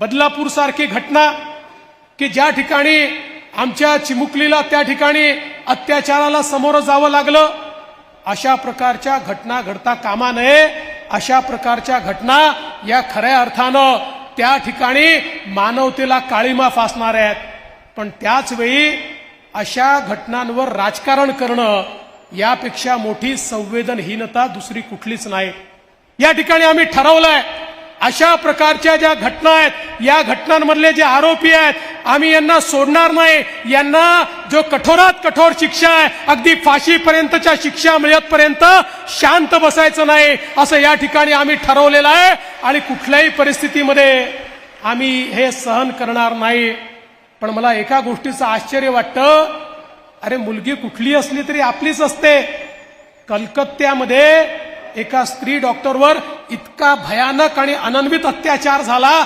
बदलापूर सारखी घटना की ज्या ठिकाणी आमच्या चिमुकलीला त्या ठिकाणी अत्याचाराला समोरं जावं लागलं अशा प्रकारच्या घटना घडता कामा नये. अशा प्रकारच्या घटना या खऱ्या अर्थानं त्या ठिकाणी मानवतेला काळीमा फासणार आहेत. पण त्याच वेळी अशा घटनांवर राजकारण करणं यापेक्षा मोठी संवेदनहीनता दुसरी कुठलीच नाही. या ठिकाणी आम्ही ठरवलंय अशा प्रकारच्या ज्या घटना आहेत या घटनांमधले जे आरोपी आहेत आम्ही यांना सोडणार नाही. यांना जो कठोरात कठोर शिक्षा आहे अगदी फाशीपर्यंतच्या शिक्षा मिळतपर्यंत शांत बसायचं नाही असं या ठिकाणी आम्ही ठरवलेलं आहे. आणि कुठल्याही परिस्थितीमध्ये आम्ही हे सहन करणार नाही. पण मला एका गोष्टीचं आश्चर्य वाटतं. अरे मुलगी कुठली असली तरी आपलीच असते. कलकत्त्यामध्ये एका स्त्री डॉक्टरवर इतका भयानक आणि अनन्वित अत्याचार झाला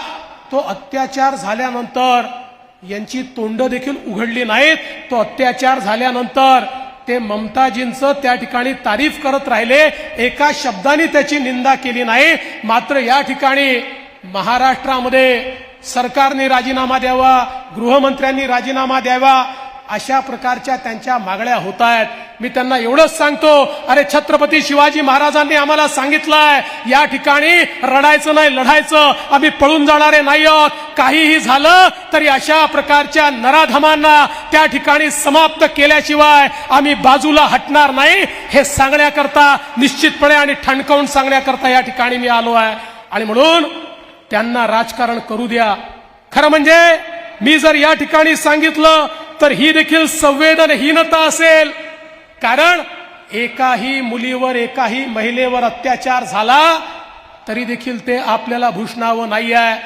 तो अत्याचार झाल्यानंतर यांची तोंड देखील उघडली नाहीत. तो अत्याचार झाल्यानंतर ते ममताजींचं त्या ठिकाणी तारीफ करत राहिले. एका शब्दाने त्याची निंदा केली नाही. मात्र या ठिकाणी महाराष्ट्रामध्ये सरकारने राजीनामा द्यावा गृहमंत्र्यांनी राजीनामा द्यावा अशा प्रकारच्या त्यांच्या मागण्या होत आहेत मी त्यांना एवढंच सांगतो अरे छत्रपती शिवाजी महाराजांनी आम्हाला सांगितलंय या ठिकाणी रडायचं नाही लढायचं आम्ही पळून जाणारे नाही आहोत काहीही झालं तरी अशा प्रकारच्या नराधमांना त्या ठिकाणी समाप्त केल्याशिवाय आम्ही बाजूला हटणार नाही हे सांगण्याकरता निश्चितपणे आणि ठणकावून सांगण्याकरता या ठिकाणी मी आलो आहे. आणि म्हणून त्यांना राजकारण करू द्या. खरं म्हणजे मी जर या ठिकाणी सांगितलं तर ही देखील संवेदनहीनता असेल. कारण एकाही मुलीवर एकाही महिलेवर अत्याचार झाला तरी देखील ते आपल्याला भूषणावं नाही आहे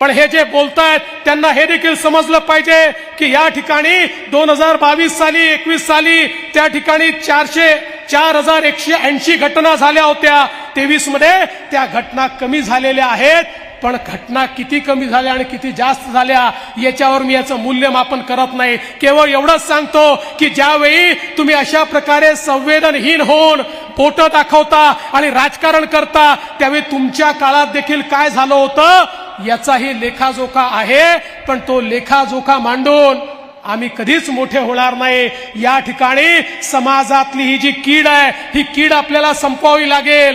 पण हे जे बोलतायत त्यांना हे देखील समजलं पाहिजे की या ठिकाणी दोन हजार बावीस साली एकवीस साली त्या ठिकाणी चारशे चार हजार एकशे ऐंशी घटना झाल्या होत्या. तेवीसमध्ये त्या घटना कमी झालेल्या आहेत. पण घटना किती कमी झाल्या आणि किती जास्त झाल्या याच्यावर मी याचं मूल्यमापन करत नाही. केवळ एवढंच सांगतो की ज्यावेळी तुम्ही अशा प्रकारे संवेदनहीन होऊन पोट दाखवता आणि राजकारण करता त्यावेळी तुमच्या काळात देखील काय झालं होतं? याचाही लेखाजोखा आहे. पण तो लेखाजोखा मांडून आम्ही कधीच मोठे होणार नाही. या ठिकाणी समाजातली ही जी कीड आहे ही कीड आपल्याला संपवावी लागेल.